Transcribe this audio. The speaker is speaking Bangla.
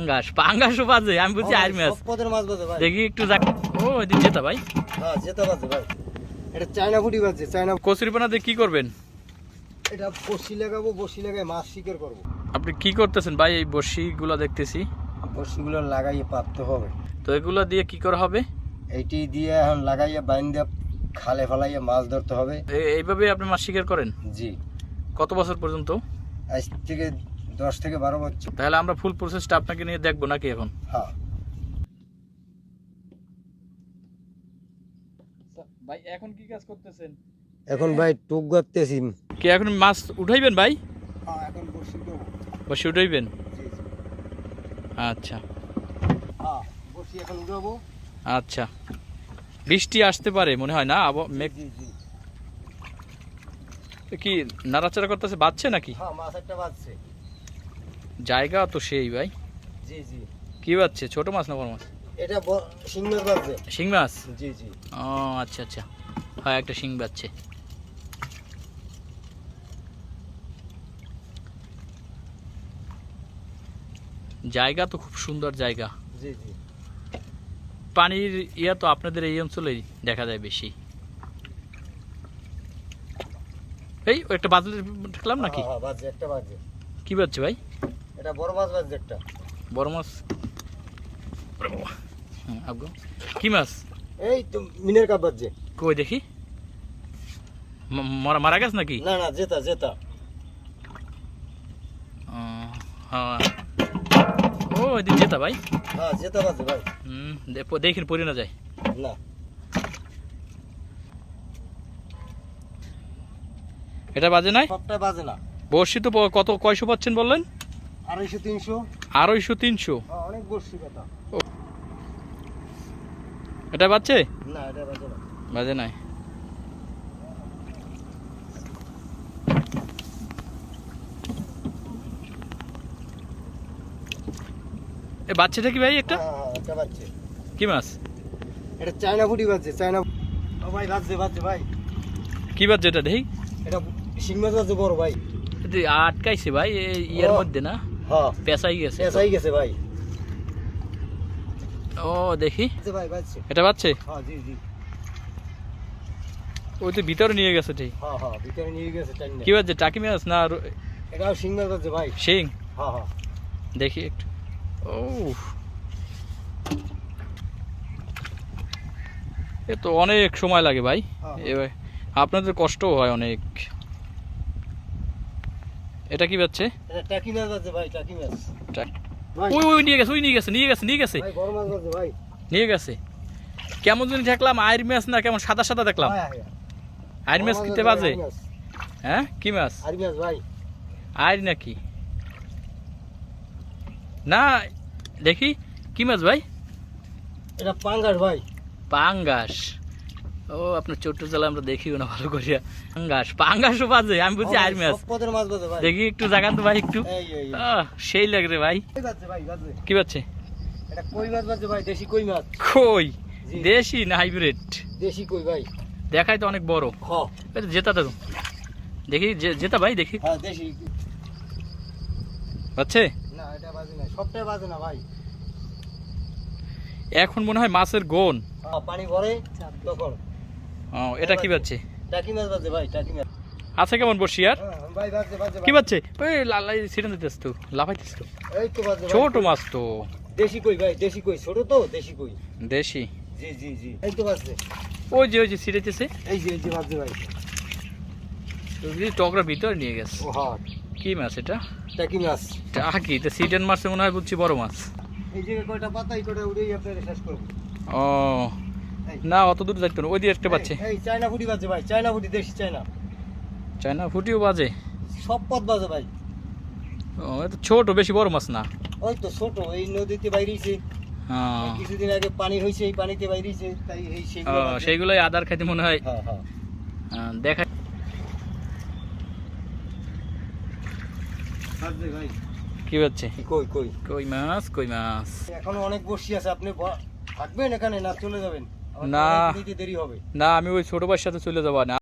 পাঙ্গাস পাঙ্গাসও বাজে আমি বুঝছি আর মাছ সব পদের মাছ বাজে ভাই। দেখি একটু যাক ও ওইদিন যেতা ভাই। হ্যাঁ যেতে বাজে ভাই। এটা চায়না ফুটি চায়না কচুরিপানাতে কি করবেন? এটা বসি লাগাবো বসি লাগাই মাছ শিকার করব। আপনি কি করতেছেন ভাই এই বড়শিগুলো দেখতেছি? বসিগুলো লাগাইয়ে পাততে হবে। তো এগুলো দিয়ে কি করা হবে? এইটি দিয়ে এখন লাগাইয়ে বাইন্দে খালে ফালাইয়ে মাছ ধরতে হবে। এইভাবে আপনি মাছ শিকার করেন? জি। কত বছর পর্যন্ত? আজ থেকে দশ থেকে বারো বছর। তাহলে আমরা ফুল প্রসেসটা আপনাকে নিয়ে দেখব নাকি এখন? হ্যাঁ। ভাই এখন কি কাজ করতেছেন? এখন ভাই টুক গাঁততেছি কি এখন মাছ উঠাইবেন ভাই? হ্যাঁ এখন বসি দেবো। বসে উঠাইবেন? আচ্ছা। হ্যাঁ বসি এখন উঠাবো। আচ্ছা। বৃষ্টি আসতে পারে মনে হয় না? মেঘ কি নাড়াচাড়া করতেছে বাচ্চে নাকি? হ্যাঁ মাছ একটা বাজছে। জায়গা তো সেই ভাই। জি জি। কি বাচ্চে ছোট মাছ না বড় মাছ? এটা শিং মাছ বাজছে শিং মাছ? জি জি। ও আচ্ছা আচ্ছা। হয় একটা শিং বাচ্চে। জায়গা তো খুব সুন্দর জায়গা। জি জি। পানির ইয়া তো আপনাদের এই অঞ্চলেই দেখা যায় বেশি। এই একটা বাদল দেখলাম নাকি? হ্যাঁ, হ্যাঁ, বাজছে একটা বাজছে কি বাচ্চা ভাই? এটা বড় মাছ বাজছে একটা বড় মাছ। হুম, আব্গো। কি মাছ? এই তো মিনের কাপ বাজছে। কই দেখি? মরা মারা গেছে নাকি? না না জেতা জেতা। ও, হ্যাঁ ও এদিন যেতা ভাই। হ্যাঁ জেতা বাজছে ভাই। হুম দেখিন পড়ে না যায়। না। এটা বাজে নাই? সবটা বাজে না। বর্ষি তো কত কয়শো পাচ্ছেন বললেন? আড়াইশো তিনশো। আড়াইশো তিনশো? অনেক বসছি কথা। এটা বাজছে? না এটা বাজে না। বাজে নাই। এ বাচ্চাটা কি ভাই একটা? হ্যাঁ, হ্যাঁ, একটা বাজছে। কি মাছ? এটা চায়না ফুটি বাজছে চায়না ও ভাই বাজছে বাজছে ভাই। কি বাচ্চা এটা দেখি এটা শিং মাছ বাজছে বড় ভাই। আটকাইছে ভাই ইয়ার মধ্যে না? হ্যাঁ। পেঁচাই গেছে গেছে ভাই। ও দেখি। ভাই বাজছে। এটা বাচ্চে হ্যাঁ জি জি। ওই তো ভিতরে নিয়ে গেছে ঠিক। হ্যাঁ হ্যাঁ ভিতরে নিয়ে গেছে টাইম কি বাজছে টাকি মাছ না আর এটাও শিং মাছ বাজছে ভাই। শিং? হ্যাঁ হ্যাঁ। দেখি একটু। ও এ তো অনেক সময় লাগে ভাই। হ্যাঁ। এবার আপনাদের কষ্টও হয় অনেক। এটা কি এটা টাকি মাছ বাজছে ভাই টাকি মাছ। ওই ওই নিয়ে গেছে ওই নিয়ে গেছে নিয়ে গেছে নিয়ে গেছে। ভাই বড় মাছ বাজছে ভাই। নিয়ে গেছে। কেমন যদি দেখলাম আয়ের মাছ না কেমন সাদা সাদা দেখলাম। হ্যাঁ, হ্যাঁ। আয়ের মাছ কিতে বাজে? হ্যাঁ কি মাছ? মাছ ভাই। আয়ের নাকি? না দেখি কি মাছ ভাই? এটা পাঙ্গাস ভাই। পাঙ্গাস। ও আপনার জেলা আমরা দেখিও না ভালো করিয়া। পাঙ্গাস পাঙ্গাসও বাজে আমি বুঝছি আর মাছ দেখি একটু জাগান তো ভাই একটু। সেই লাগে রে ভাই। বাজছে বাজছে কি পাচ্ছে কই বাজছে দেশি না হাইব্রিড? দেশি কই ভাই? দেখাই তো অনেক বড়। জেতা তো। দেখি জেতা ভাই দেখি। হ্যাঁ দেশি। পাচ্ছে না এটা বাজে না সবটাই বাজে না ভাই। এখন মনে হয় মাছের গোন। হ্যাঁ, পানি ভরে তখন ও এটা কি পাচ্ছে টাকি মাছ বাজে ভাই টাকি মাছ। আছে কেমন বসি আর? হ্যাঁ, ভাই বাজে বাজে কি পাচ্ছে ওই লালাই ছিটেন দিতেছ তো লাফাইতেছ তো। এই তো বাজে ছোট মাছ তো। দেশি কই ভাই দেশি কই ছোট তো দেশি কই। দেশি? জি জি জি এই তো বাজছে। ওই যে ওই যে ছিটেতেছে এই যে এই যে বাজছে ভাই। টকরা ভিতরে নিয়ে গেছে। হ্যাঁ। কি মাছ এটা? টাকি মাছ। টাকি তো সিডেন মাছে মনে হয় বুঝছি বড় মাছ। এই যে কয়টা পাতা এই কয়টা উড়েই আপনারা শেষ করব। ও। না অত দূর যাইতো না ওই দিয়ে একটা পাচ্ছে এই চায়না ফুটি বাজে ভাই চায়না ফুটি দেশি চায়না। চায়না ফুটিও বাজে। সব পথ বাজে ভাই। ও এটা ছোট বেশি বড় মাছ না। ওই তো ছোট এই নদীতে বাইরেছে। হ্যাঁ। কিছুদিন আগে পানি হয়েছে এই পানিতে বাইরেছে তাই এই সেইগুলোই আদার খাইতে মনে হয়। হ্যাঁ হ্যাঁ। দেখা বাজবে ভাই। কি হচ্ছে কই কই? কই মাছ কই মাছ? এখনও অনেক বসি আছে আপনি থাকবেন এখানে না চলে যাবেন? না। দেরি হবে না আমি ওই ছোট ভাইয়ের সাথে চলে যাব না